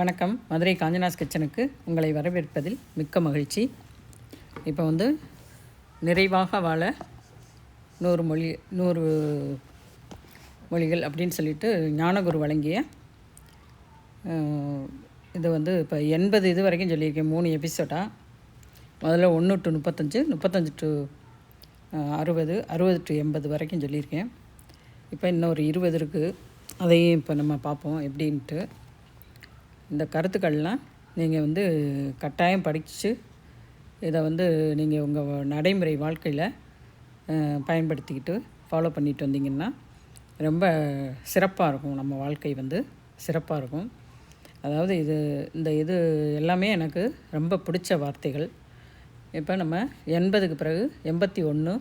வணக்கம். மதுரை காஞ்சனாஸ் கிச்சனுக்கு உங்களை வரவேற்பதில் மிக்க மகிழ்ச்சி. இப்போ வந்து நிறைவாக வாழ நூறு மொழி நூறு மொழிகள் அப்படின்னு சொல்லிட்டு ஞானகுரு வழங்கிய இது வந்து இப்போ எண்பது இது வரைக்கும் சொல்லியிருக்கேன் மூணு எபிசோடாக முதல்ல ஒன்று டு முப்பத்தஞ்சு முப்பத்தஞ்சு டு அறுபது அறுபது டு எண்பது வரைக்கும் சொல்லியிருக்கேன். இப்போ இன்னொரு இருபது இருக்குது அதையும் இப்போ நம்ம பார்ப்போம் எப்படின்ட்டு. இந்த கருத்துக்கள்லாம் நீங்கள் வந்து கட்டாயம் படித்து இதை வந்து நீங்கள் உங்கள் நடைமுறை வாழ்க்கையில் பயன்படுத்திக்கிட்டு ஃபாலோ பண்ணிட்டு வந்தீங்கன்னா ரொம்ப சிறப்பாக இருக்கும். நம்ம வாழ்க்கை வந்து சிறப்பாக இருக்கும். அதாவது இது இந்த இது எல்லாமே எனக்கு ரொம்ப பிடிச்ச வார்த்தைகள். இப்போ நம்ம எண்பதுக்கு பிறகு எண்பத்தி ஒன்று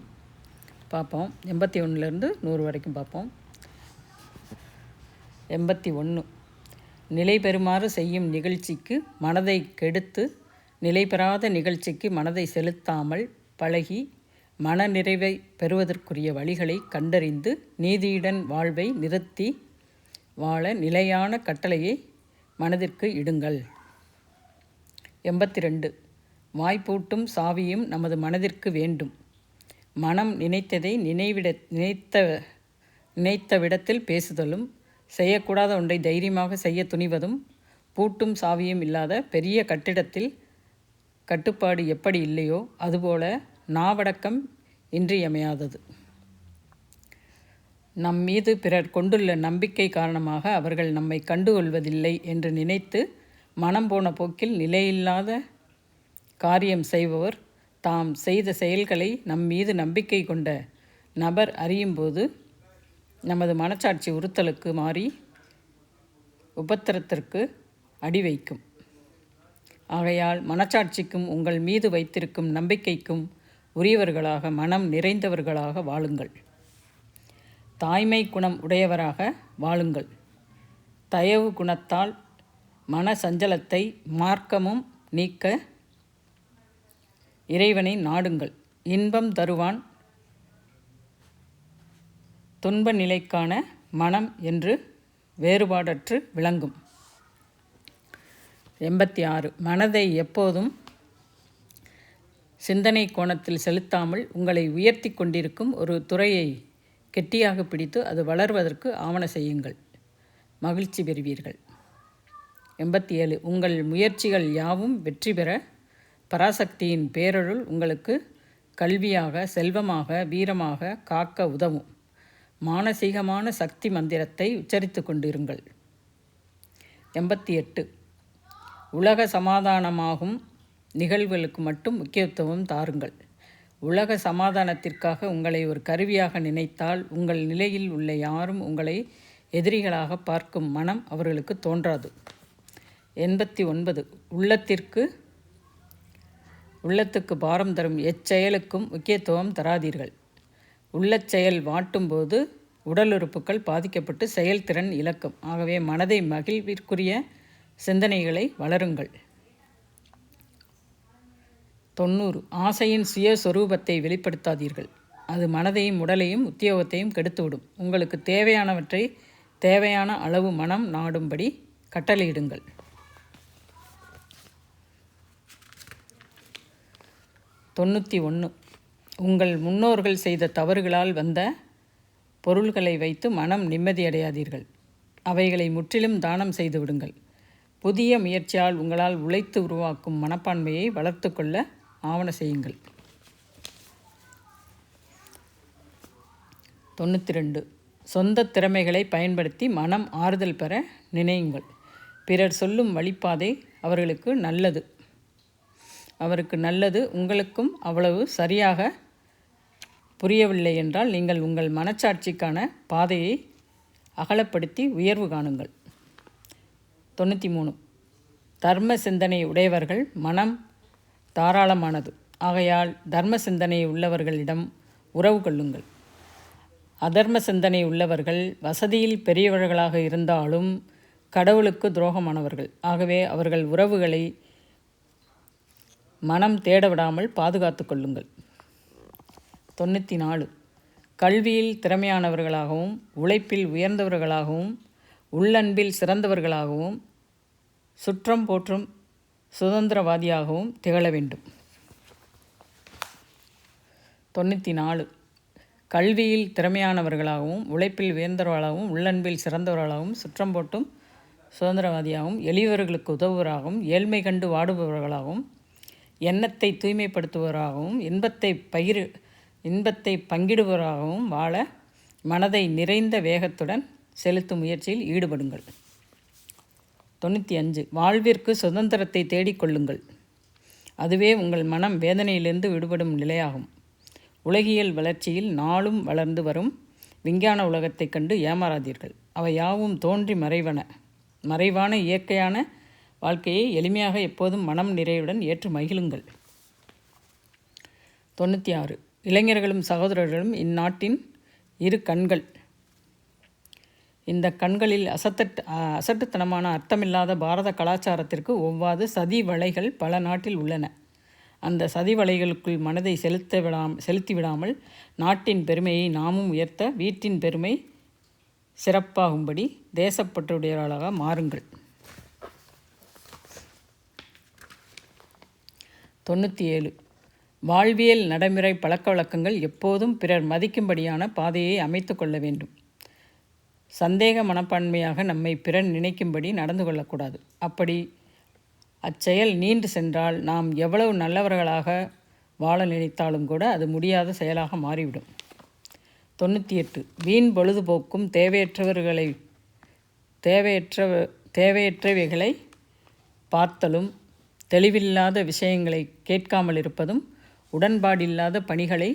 பார்ப்போம். எண்பத்தி ஒன்றுலேருந்து நூறு வரைக்கும் பார்ப்போம். எண்பத்தி ஒன்று நிலை பெறுமாறு செய்யும் நிகழ்ச்சிக்கு மனதை கெடுத்து நிலை பெறாத நிகழ்ச்சிக்கு மனதை செலுத்தாமல் பழகி மனநிறைவை பெறுவதற்குரிய வழிகளை கண்டறிந்து நீதியுடன் வாழ்வை நிறுத்தி வாழ நிலையான கட்டளையை மனதிற்கு இடுங்கள். எண்பத்தி ரெண்டு வாய்ப்பூட்டும் சாவியும் நமது மனதிற்கு வேண்டும். மனம் நினைத்ததை நினைவிட நினைத்த நினைத்த விடத்தில் பேசுதலும் செய்யக்கூடாத ஒன்றை தைரியமாக செய்ய துணிவதும் பூட்டும் சாவியும் இல்லாத பெரிய கட்டிடத்தில் கட்டுப்பாடு எப்படி இல்லையோ அதுபோல நாவடக்கம் இன்றியமையாதது. நம் மீது பிறர் கொண்டுள்ள நம்பிக்கை காரணமாக அவர்கள் நம்மை கண்டுகொள்வதில்லை என்று நினைத்து மனம் போன போக்கில் நிலையில்லாத காரியம் செய்பவர் தாம் செய்த செயல்களை நம் மீது நம்பிக்கை கொண்ட நபர் அறியும்போது நமது மனச்சாட்சி உறுத்தலுக்கு மாறி உபத்திரத்திற்கு அடி வைக்கும். ஆகையால் மனச்சாட்சிக்கும் உங்கள் மீது வைத்திருக்கும் நம்பிக்கைக்கும் உரியவர்களாக மனம் நிறைந்தவர்களாக வாழுங்கள். தாய்மை குணம் உடையவராக வாழுங்கள். தயவு குணத்தால் மன சஞ்சலத்தை மார்க்கமும் நீக்க இறைவனை நாடுங்கள். இன்பம் தருவான் துன்ப நிலைக்கான மனம் என்று வேறுபாடற்று விளங்கும். எண்பத்தி ஆறு மனதை எப்போதும் சிந்தனை கோணத்தில் செலுத்தாமல் உங்களை உயர்த்தி கொண்டிருக்கும் ஒரு துறையை கெட்டியாக பிடித்து அது வளர்வதற்கு ஆவண செய்யுங்கள். மகிழ்ச்சி பெறுவீர்கள். எண்பத்தி ஏழு உங்கள் முயற்சிகள் யாவும் வெற்றி பெற பராசக்தியின் பேரருள் உங்களுக்கு கல்வியாக செல்வமாக வீரமாக காக்க உதவும். மானசீகமான சக்தி மந்திரத்தை உச்சரித்து கொண்டிருங்கள். எண்பத்தி எட்டு. உலக சமாதானமாகும் நிகழ்வுகளுக்கு மட்டும் முக்கியத்துவம் தாருங்கள். உலக சமாதானத்திற்காக உங்களை ஒரு கருவியாக நினைத்தால் உங்கள் நிலையில் உள்ள யாரும் உங்களை எதிரிகளாக பார்க்கும் மனம் அவர்களுக்கு தோன்றாது. எண்பத்தி ஒன்பது. உள்ளத்திற்கு உள்ளத்துக்கு பாரம் தரும் எச்செயலுக்கும் முக்கியத்துவம் தராதீர்கள். உள்ளச்செயல் வாட்டும்போது உடல் உறுப்புகள் பாதிக்கப்பட்டு செயல்திறன் இழக்கும். ஆகவே மனதை மகிழ்விற்குரிய சிந்தனைகளை வளருங்கள். தொண்ணூறு. ஆசையின் சுயஸ்வரூபத்தை வெளிப்படுத்தாதீர்கள். அது மனதையும் உடலையும் உத்தியோகத்தையும் கெடுத்துவிடும். உங்களுக்கு தேவையானவற்றை தேவையான அளவு மனம் நாடும்படி கட்டளையிடுங்கள். தொண்ணூற்றி ஒன்று உங்கள் முன்னோர்கள் செய்த தவறுகளால் வந்த பொருள்களை வைத்து மனம் நிம்மதியடையாதீர்கள். அவைகளை முற்றிலும் தானம் செய்து விடுங்கள். புதிய முயற்சியால் உங்களால் உழைத்து உருவாக்கும் மனப்பான்மையை வளர்த்து கொள்ள ஆவண செய்யுங்கள். தொண்ணூற்றி ரெண்டு சொந்த திறமைகளை பயன்படுத்தி மனம் ஆறுதல் பெற நினையுங்கள். பிறர் சொல்லும் வழிப்பாதை அவர்களுக்கு நல்லது. அவருக்கு நல்லது உங்களுக்கும் அவ்வளவு சரியாக புரியவில்லை என்றால் நீங்கள் உங்கள் மனச்சாட்சிக்கான பாதையை அகலப்படுத்தி உயர்வு காணுங்கள். தொண்ணூற்றி மூணு தர்ம சிந்தனை உடையவர்கள் மனம் தாராளமானது. ஆகையால் தர்ம சிந்தனை உள்ளவர்களிடம் உறவு கொள்ளுங்கள். அதர்ம சிந்தனை உள்ளவர்கள் வசதியில் பெரியவர்களாக இருந்தாலும் கடவுளுக்கு துரோகமானவர்கள். ஆகவே அவர்கள் உறவுகளை மனம் தேட விடாமல் பாதுகாத்து கொள்ளுங்கள். தொண்ணூற்றி நாலு கல்வியில் திறமையானவர்களாகவும் உழைப்பில் உயர்ந்தவர்களாகவும் உள்ளன்பில் சிறந்தவர்களாகவும் சுற்றம் போற்றும் சுதந்திரவாதியாகவும் திகழ வேண்டும். தொண்ணூற்றி நாலு கல்வியில் திறமையானவர்களாகவும் உழைப்பில் உயர்ந்தவர்களாகவும் உள்ளன்பில் சிறந்தவர்களாகவும் சுற்றம் போட்டும் சுதந்திரவாதியாகவும் எளியவர்களுக்கு உதவுவராகவும் ஏழ்மை கண்டு வாடுபவர்களாகவும் எண்ணத்தை தூய்மைப்படுத்துவராகவும் இன்பத்தை பகிர் இன்பத்தை பங்கிடுபவராகவும் வாழ மனதை நிறைந்த வேகத்துடன் செலுத்தும் முயற்சியில் ஈடுபடுங்கள். தொண்ணூற்றி அஞ்சு. வாழ்விற்கு சுதந்திரத்தை தேடிக்கொள்ளுங்கள் அதுவே உங்கள் மனம் வேதனையிலிருந்து விடுபடும் நிலையாகும். உலகியல் வளர்ச்சியில் நாளும் வளர்ந்து வரும் விஞ்ஞான உலகத்தைக் கண்டு ஏமாறாதீர்கள். அவை யாவும் தோன்றி மறைவன மறைவான இயற்கையான வாழ்க்கையை எளிமையாக எப்போதும் மனம் நிறைவுடன் ஏற்று மகிழுங்கள். தொண்ணூற்றி ஆறு. இளைஞர்களும் சகோதரர்களும் இந்நாட்டின் இரு கண்கள். இந்த கண்களில் அசத்தட் அசட்டுத்தனமான அர்த்தமில்லாத பாரத கலாச்சாரத்திற்கு ஒவ்வாது சதி வலைகள் பல நாட்டில் உள்ளன. அந்த சதி வலைகளுக்குள் மனதை செலுத்த விடாம் செலுத்தி விடாமல் நாட்டின் பெருமையை நாமும் உயர்த்த வீட்டின் பெருமை சிறப்பாகும்படி தேசப்பற்றுடையவர்களாக மாறுங்கள். தொண்ணூற்றி ஏழு. வாழ்வியல் நடைமுறை பழக்க வழக்கங்கள் எப்போதும் பிறர் மதிக்கும்படியான பாதையை அமைத்து கொள்ள வேண்டும். சந்தேக மனப்பான்மையாக நம்மை பிறர் நினைக்கும்படி நடந்து கொள்ளக்கூடாது. அப்படி அச்செயல் நீண்டு சென்றால் நாம் எவ்வளவு நல்லவர்களாக வாழ நினைத்தாலும் கூட அது முடியாத செயலாக மாறிவிடும். தொண்ணூற்றி எட்டு வீண் பொழுதுபோக்கும் தேவையற்றவர்களை தேவையற்ற தேவையற்றவைகளை பார்த்தலும் தெளிவில்லாத விஷயங்களை கேட்காமல் இருப்பதும் உடன்பாடில்லாத பணிகளை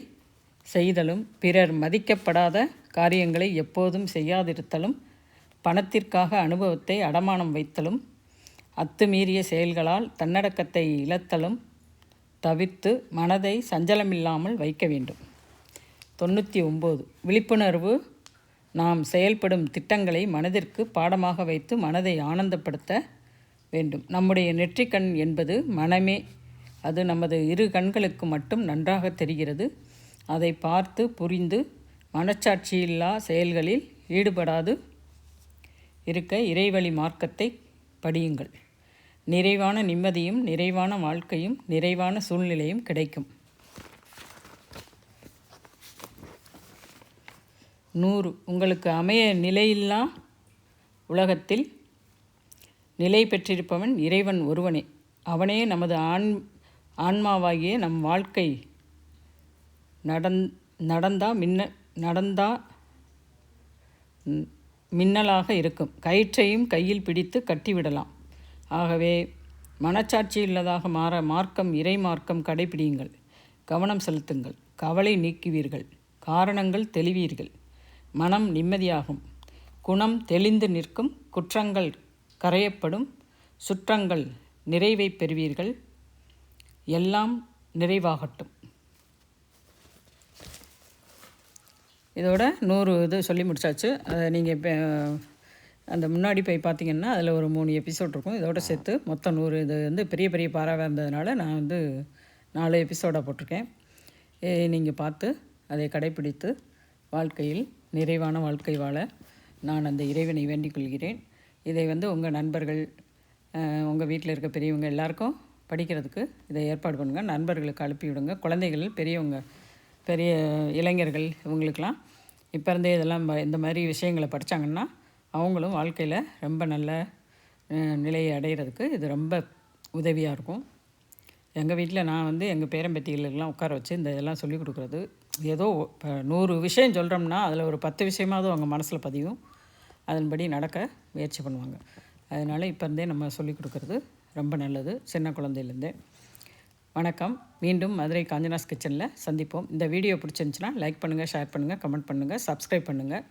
செய்தலும் பிறர் மதிக்கப்படாத காரியங்களை எப்போதும் செய்யாதிருத்தலும் பணத்திற்காக அனுபவத்தை அடமானம் வைத்தலும் அத்துமீறிய செயல்களால் தன்னடக்கத்தை இழத்தலும் தவிர்த்து மனதை சஞ்சலமில்லாமல் வைக்க வேண்டும். தொண்ணூற்றி ஒம்பது விழிப்புணர்வு. நாம் செயல்படும் திட்டங்களை மனதிற்கு பாடமாக வைத்து மனதை ஆனந்தப்படுத்த வேண்டும். நம்முடைய நெற்றிக்கண் என்பது மனமே அது நமது இரு கண்களுக்கு மட்டும் நன்றாக தெரிகிறது. அதை பார்த்து புரிந்து மனச்சாட்சியில்லா செயல்களில் ஈடுபடாது. இருக்க இறைவழி மார்க்கத்தை படியுங்கள். நிறைவான நிம்மதியும் நிறைவான வாழ்க்கையும் நிறைவான சூழ்நிலையும் கிடைக்கும். நூறு. உங்களுக்கு அமைய நிலையில்லா உலகத்தில் நிலை பெற்றிருப்பவன் இறைவன் ஒருவனே. அவனே நமது ஆண் ஆன்மாவாகிய நம் வாழ்க்கை நடந் நடந்தா மின்ன நடந்தா மின்னலாக இருக்கும். கயிற்றையும் கையில் பிடித்து கட்டிவிடலாம். ஆகவே மனச்சாட்சி உள்ளதாக மாற மார்க்கம் இறை மார்க்கம் கடைபிடியுங்கள். கவனம் செலுத்துங்கள். கவலை நீக்குவீர்கள். காரணங்கள் தெளிவீர்கள். மனம் நிம்மதியாகும். குணம் தெளிந்து நிற்கும். குற்றங்கள் கரையப்படும். சுற்றங்கள் நிறைவை பெறுவீர்கள். எல்லாம் நிறைவாகட்டும். இதோட நூறு இது சொல்லி முடிச்சாச்சு. அதை நீங்கள் இப்போ அந்த முன்னாடி போய் பார்த்தீங்கன்னா அதில் ஒரு மூணு எபிசோட் இருக்கும். இதோட சேர்த்து மொத்தம் நூறு இது வந்து பெரிய பெரிய பாராவாக இருந்ததுனால நான் வந்து நாலு எபிசோடாக போட்டிருக்கேன். நீங்கள் பார்த்து அதை கடைப்பிடித்து வாழ்க்கையில் நிறைவான வாழ்க்கை வாழ நான் அந்த இறைவனை வேண்டிக் கொள்கிறேன். இதை வந்து உங்கள் நண்பர்கள் உங்கள் வீட்டில் இருக்க பெரியவங்க எல்லாருக்கும் படிக்கிறதுக்கு இதை ஏற்பாடு பண்ணுங்கள் நண்பர்களுக்கு அனுப்பி விடுங்க குழந்தைகள் பெரியவங்க பெரிய இளைஞர்கள் இவங்களுக்கெல்லாம் இப்போ இருந்தே இதெல்லாம் இந்த மாதிரி விஷயங்களை படித்தாங்கன்னா அவங்களும் வாழ்க்கையில் ரொம்ப நல்ல நிலையை அடைகிறதுக்கு இது ரொம்ப உதவியாக இருக்கும். எங்கள் வீட்டில் நான் வந்து எங்கள் பேரம்பேத்திகளுக்கெல்லாம் உட்கார வச்சு இந்த இதெல்லாம் சொல்லிக் கொடுக்குறது. ஏதோ இப்போ நூறு விஷயம் சொல்கிறோம்னா அதில் ஒரு பத்து விஷயமாவது அவங்க மனசில் பதியும். அதன்படி நடக்க முயற்சி பண்ணுவாங்க. அதனால் இப்போ இருந்தே நம்ம சொல்லிக் கொடுக்குறது ரொம்ப நல்லது. சின்ன குழந்தையிலேருந்தே. வணக்கம். மீண்டும் மதுரை காஞ்சனாஸ் கிச்சனில் சந்திப்போம். இந்த வீடியோ பிடிச்சிருந்துச்சின்னா லைக் பண்ணுங்கள் ஷேர் பண்ணுங்கள் கமெண்ட் பண்ணுங்கள் சப்ஸ்கிரைப் பண்ணுங்கள்